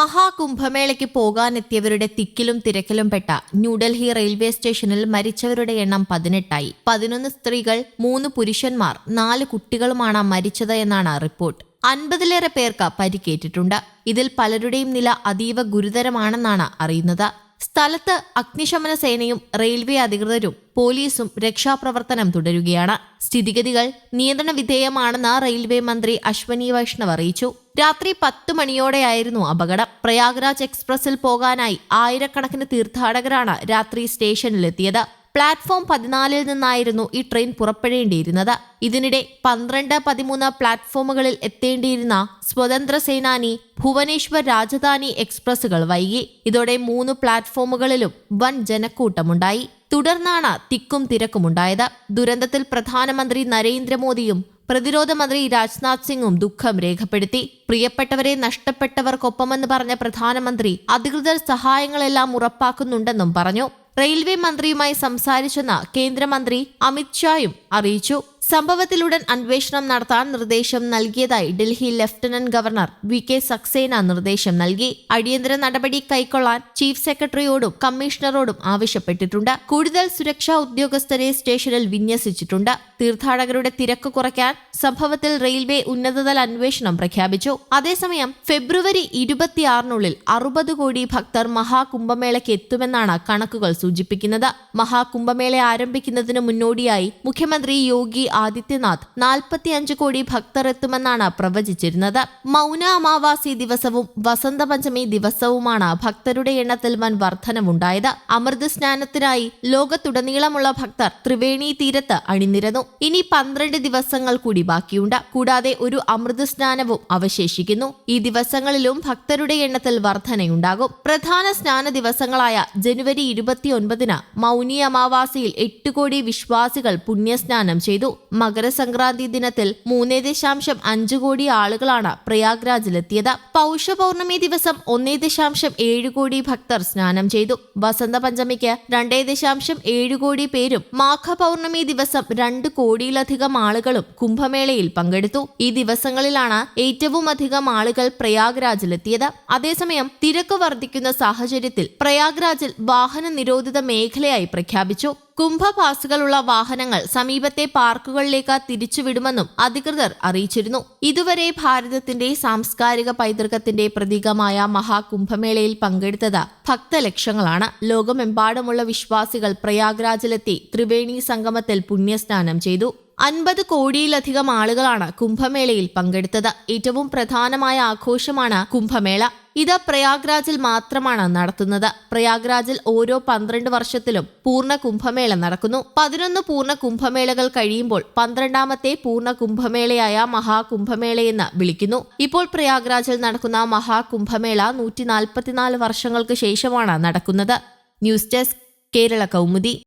മഹാകുംഭമേളയ്ക്ക് പോകാനെത്തിയവരുടെ തിക്കിലും തിരക്കിലും പെട്ട ന്യൂഡൽഹി റെയിൽവേ സ്റ്റേഷനിൽ മരിച്ചവരുടെ എണ്ണം പതിനെട്ടായി. പതിനൊന്ന് സ്ത്രീകൾ മൂന്ന് പുരുഷന്മാർ നാല് കുട്ടികളുമാണ് മരിച്ചത് എന്നാണ് റിപ്പോർട്ട്. അൻപതിലേറെ പേർക്ക് പരിക്കേറ്റിട്ടുണ്ട്. ഇതിൽ പലരുടെയും നില അതീവ ഗുരുതരമാണെന്നാണ് അറിയുന്നത്. സ്ഥലത്ത് അഗ്നിശമന സേനയും റെയിൽവേ അധികൃതരും പോലീസും രക്ഷാപ്രവർത്തനം തുടരുകയാണ്. സ്ഥിതിഗതികൾ നിയന്ത്രണ വിധേയമാണെന്ന് റെയിൽവേ മന്ത്രി അശ്വനി വൈഷ്ണവ് അറിയിച്ചു. രാത്രി പത്ത് മണിയോടെയായിരുന്നു അപകടം. പ്രയാഗ്രാജ് എക്സ്പ്രസിൽ പോകാനായി ആയിരക്കണക്കിന് തീർത്ഥാടകരാണ് രാത്രി സ്റ്റേഷനിലെത്തിയത്. പ്ലാറ്റ്ഫോം പതിനാലിൽ നിന്നായിരുന്നു ഈ ട്രെയിൻ പുറപ്പെടേണ്ടിയിരുന്നത്. ഇതിനിടെ പന്ത്രണ്ട് പതിമൂന്ന് പ്ലാറ്റ്ഫോമുകളിൽ എത്തേണ്ടിയിരുന്ന സ്വതന്ത്ര സേനാനി ഭുവനേശ്വർ രാജധാനി എക്സ്പ്രസുകൾ വൈകി. ഇതോടെ മൂന്ന് പ്ലാറ്റ്ഫോമുകളിലും വൻ ജനക്കൂട്ടമുണ്ടായി. തുടർന്നാണ് തിക്കും തിരക്കുമുണ്ടായത്. ദുരന്തത്തിൽ പ്രധാനമന്ത്രി നരേന്ദ്രമോദിയും പ്രതിരോധ മന്ത്രി രാജ്നാഥ് സിംഗും ദുഃഖം രേഖപ്പെടുത്തി. പ്രിയപ്പെട്ടവരെ നഷ്ടപ്പെട്ടവർക്കൊപ്പമെന്ന് പറഞ്ഞ പ്രധാനമന്ത്രി അധികൃതർ സഹായങ്ങളെല്ലാം ഉറപ്പാക്കുന്നുണ്ടെന്നും പറഞ്ഞു. റെയിൽവേ മന്ത്രിയുമായി സംസാരിച്ചെന്ന് കേന്ദ്രമന്ത്രി അമിത്ഷായും അറിയിച്ചു. സംഭവത്തിലുടൻ അന്വേഷണം നടത്താൻ നിർദ്ദേശം നൽകിയതായി Delhi lieutenant governor V K Saxena നിർദ്ദേശം നൽകി. അടിയന്തര നടപടി കൈക്കൊള്ളാൻ ചീഫ് സെക്രട്ടറിയോടും കമ്മീഷണറോടും ആവശ്യപ്പെട്ടിട്ടുണ്ട്. കൂടുതൽ സുരക്ഷാ ഉദ്യോഗസ്ഥരെ സ്റ്റേഷനിൽ വിന്യസിച്ചിട്ടുണ്ട്. തീർത്ഥാടകരുടെ തിരക്ക് കുറയ്ക്കാൻ സംഭവത്തിൽ റെയിൽവേ ഉന്നതതല അന്വേഷണം പ്രഖ്യാപിച്ചു. അതേസമയം ഫെബ്രുവരി ഇരുപത്തിയാറിനുള്ളിൽ അറുപത് കോടി ഭക്തർ മഹാകുംഭമേളയ്ക്ക് എത്തുമെന്നാണ് കണക്കുകൾ സൂചിപ്പിക്കുന്നത്. മഹാകുംഭമേള ആരംഭിക്കുന്നതിന് മുന്നോടിയായി മുഖ്യമന്ത്രി യോഗി ആദിത്യനാഥ് നാൽപ്പത്തിയഞ്ച് കോടി ഭക്തർ എത്തുമെന്നാണ് പ്രവചിച്ചിരുന്നത്. മൗന അമാവാസി ദിവസവും വസന്തപഞ്ചമി ദിവസവുമാണ് ഭക്തരുടെ എണ്ണത്തിൽ വൻ വർധനവുണ്ടായത്. അമൃത് സ്നാനത്തിനായി ലോകത്തുടനീളമുള്ള ഭക്തർ ത്രിവേണി തീരത്ത് അണിനിരന്നു. ഇനി പന്ത്രണ്ട് ദിവസങ്ങൾ കൂടി ബാക്കിയുണ്ട്. കൂടാതെ ഒരു അമൃത് സ്നാനവും അവശേഷിക്കുന്നു. ഈ ദിവസങ്ങളിലും ഭക്തരുടെ എണ്ണത്തിൽ വർധനയുണ്ടാകും. പ്രധാന സ്നാന ദിവസങ്ങളായ ജനുവരി ഇരുപത്തിയൊൻപതിന് മൗനി അമാവാസിയിൽ എട്ട് കോടി വിശ്വാസികൾ പുണ്യസ്നാനം ചെയ്തു. മകരസംക്രാന്തി ദിനത്തിൽ മൂന്നേ ദശാംശം അഞ്ച് കോടി ആളുകളാണ് പ്രയാഗ്രാജിലെത്തിയത്. പൗഷ പൗർണമി ദിവസം ഒന്നേ ദശാംശം ഏഴ് കോടി ഭക്തർ സ്നാനം ചെയ്തു. വസന്ത പഞ്ചമിക്ക് രണ്ടേ ദശാംശം ഏഴ് കോടി പേരും മാഘ ദിവസം രണ്ട് കോടിയിലധികം ആളുകളും കുംഭമേളയിൽ പങ്കെടുത്തു. ഈ ദിവസങ്ങളിലാണ് ഏറ്റവും അധികം ആളുകൾ പ്രയാഗ്രാജിലെത്തിയത്. അതേസമയം തിരക്ക് വർദ്ധിക്കുന്ന സാഹചര്യത്തിൽ പ്രയാഗ്രാജിൽ വാഹന നിരോധിത മേഖലയായി പ്രഖ്യാപിച്ചു. കുംഭപാസുകളുള്ള വാഹനങ്ങൾ സമീപത്തെ പാർക്കുകളിലേക്ക് തിരിച്ചുവിടുമെന്നും അധികൃതർ അറിയിച്ചിരുന്നു. ഇതുവരെ ഭാരതത്തിന്റെ സാംസ്കാരിക പൈതൃകത്തിന്റെ പ്രതീകമായ മഹാകുംഭമേളയിൽ പങ്കെടുത്തത് ഭക്തലക്ഷങ്ങളാണ്. ലോകമെമ്പാടുമുള്ള വിശ്വാസികൾ പ്രയാഗ്രാജിലെത്തി ത്രിവേണി സംഗമത്തിൽ പുണ്യസ്നാനം ചെയ്തു. അൻപത് കോടിയിലധികം ആളുകളാണ് കുംഭമേളയിൽ പങ്കെടുത്തത്. ഏറ്റവും പ്രധാനമായ ആഘോഷമാണ് കുംഭമേള. ഇത് പ്രയാഗ്രാജിൽ മാത്രമാണ് നടത്തുന്നത്. പ്രയാഗ്രാജിൽ ഓരോ പന്ത്രണ്ട് വർഷത്തിലും പൂർണ കുംഭമേള നടക്കുന്നു. പതിനൊന്ന് പൂർണ കുംഭമേളകൾ കഴിയുമ്പോൾ പന്ത്രണ്ടാമത്തെ പൂർണ കുംഭമേളയായ മഹാകുംഭമേളയെന്ന് വിളിക്കുന്നു. ഇപ്പോൾ പ്രയാഗ്രാജിൽ നടക്കുന്ന മഹാകുംഭമേള നൂറ്റി നാൽപ്പത്തിനാല് വർഷങ്ങൾക്ക് ശേഷമാണ് നടക്കുന്നത്. News desk Kerala Kaumudi.